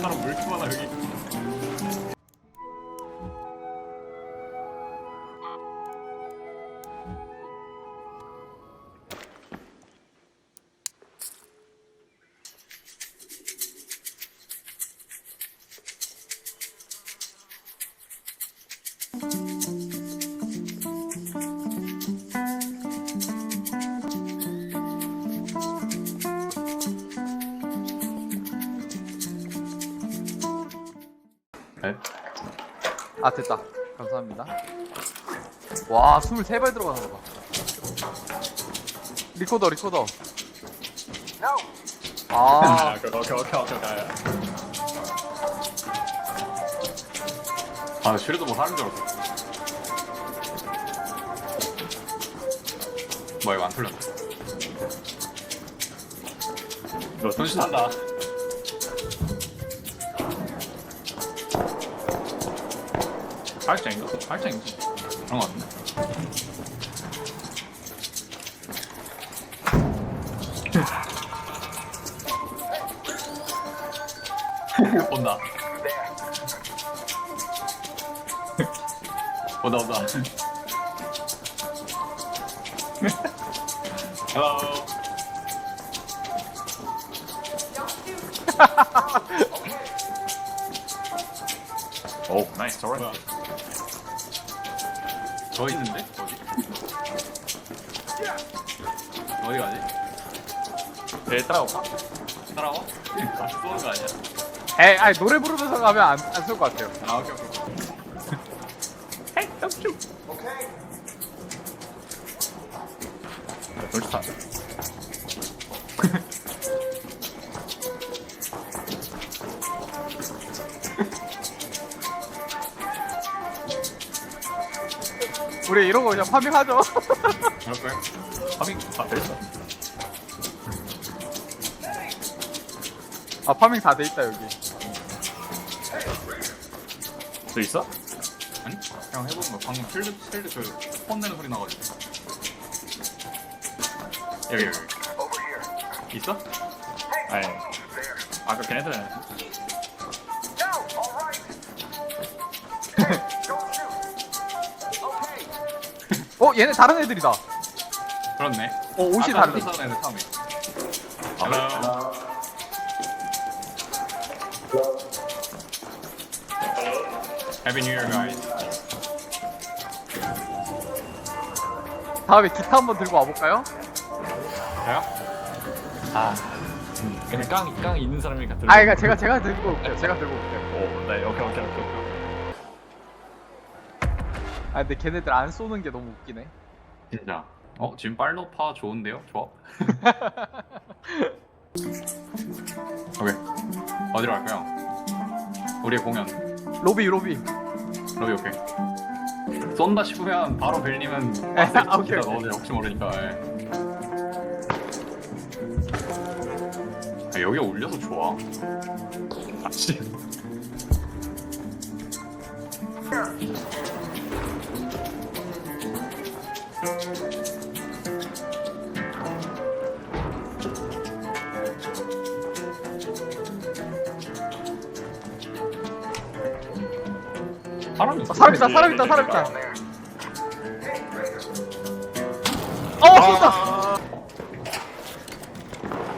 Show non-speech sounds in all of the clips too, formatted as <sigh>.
사람 왜 이렇게 많아 여기 아 됐다. 감사합니다. 와 23발 들어가는 거봐. 리코더 리코더. 아. 아 오케이 오케이 오케이 오케이 오케이 아 슈레도 뭐 하는 줄 알았어. 뭐야 이거 안 털렸네 너 손신한다 팔짱인가? 팔짱이지 그런 거 같은데? <laughs> 온다. 온다 온다. Hello. <laughs> 오 나이 저 있는데? 어디? 어디 가지? 내 따라올까? 따라와? 같이 쏘는 거 아니야? 에이 아니 노래 부르면서 가면 안안쏠 것 같아요 아 오케이 오케이 헤이 덤쭈 좋다 우리 이런 거 그냥 파밍하죠 그럴까요? 파밍 다 됐어 아 파밍 다 돼 있다 여기 저 있어? 아니 그냥 해보는 거 방금 필드 필드 저 폰 내는 소리 나가지고 여기 여기 있어? 아니 아까 걔네들 어 얘네 다른 애들이다. 그렇네. 어 옷이 아까 다르네. 사는 애들 처음에 Hello Happy New Year guys. 다음에 기타 한번 들고 와볼까요? 저요? 아 음, 그냥 깡, 깡 있는 사람이니까 들고 아 그러니까 제가 제가 들고 올게요. 제가 들고 올게요. 오, 네, 오케이, 오케이, 오케이, 오케이. 아 근데 걔네들 안 쏘는 게 너무 웃기네 진짜. 어, 지금 빨로파 좋은데요? 좋아. <laughs> 오케이. 어디로 갈까요? 우리의 공연. 로비 로비 러비 오케이. 쏜다 싶으면 바로 벨님은 아, 오케이, 오케이. 넣어줘 혹시 모르니까. 예. 아, 여기 올려서 좋아. 아 씨. 사람 있어. 어, 사람 있다 사람 있다 사람 있다 어 쏜다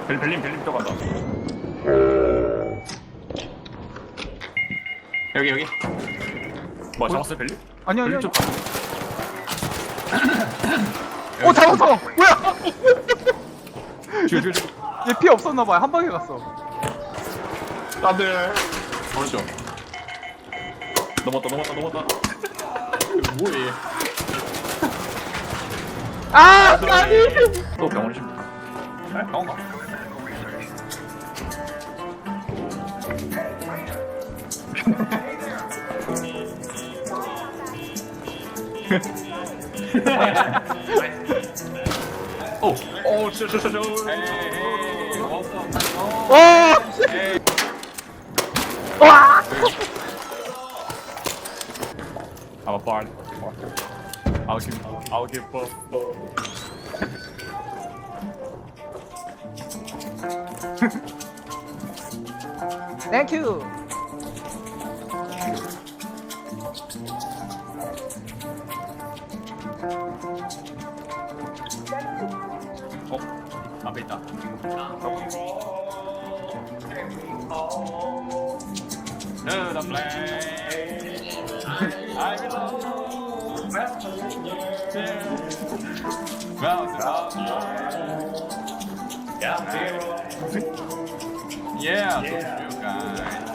벨, 벨림 벨림 또 간다. 여기 여기. 뭐 잡았어 벨림? 아니 아니 벨림 아니 쪽 어 잡았어 뭐야 뒤에 뒤에 뒤에. 얘피 없었나봐요 한 방에 갔어 안돼. 오른쪽. 넘었다 넘었다 넘었다. 뭐해? 아 아니 또 병원에 심. 에? 병원 가. <laughs> 오, 오, 저, 저, 저, 저. 에이, 왔어. 와 에이. 와 I'm a bard. I'll give, I'll give both. 땡큐. 앞에 있다. To the place I belong. Well, yeah, yeah, you guys.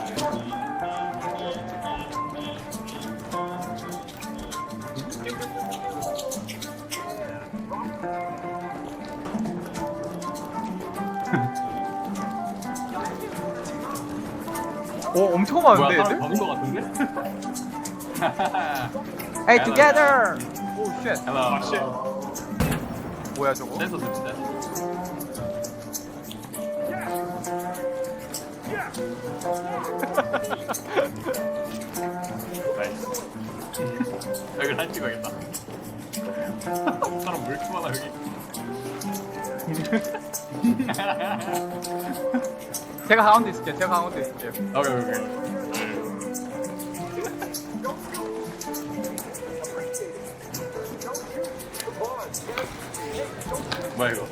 오 엄청 뭐야, 많은데 사람 얘들? 버는 거 같은데? Hey together. 오 쉣. Hello. 뭐야 저거? 댄서 댄서. <laughs> 여기 사진 찍어야겠다. <laughs> 사람 왜 이렇게 많아 여기? <laughs> 제가 가운데 있을게. 제가 가운데 있을게. 여기 여기. 뭐야 이거?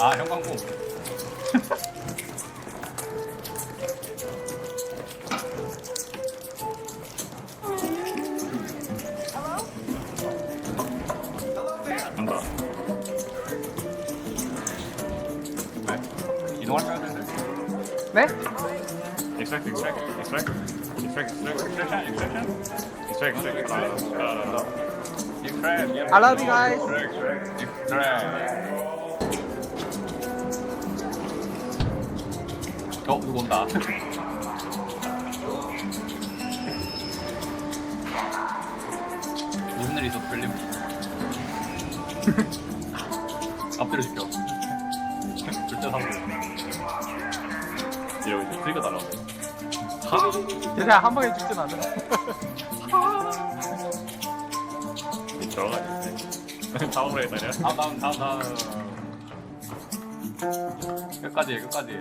아 형광봉. 네? Extract, extract, extract, extract, extract, extraction, extraction, extract, extract, uh, uh, extract. yeah. I love you guys. Extract, extract. 어, 누구 온다. 무슨 일이 있어도 별림. 앞뒤로 지켜. 사고. 이러고 이제 트리거 달라고. 제가 한 방에 죽진 않아. 들어가야지. 다음으로 해야 다음, 다음, 다음, 다음. 끝까지 해, 끝까지 해.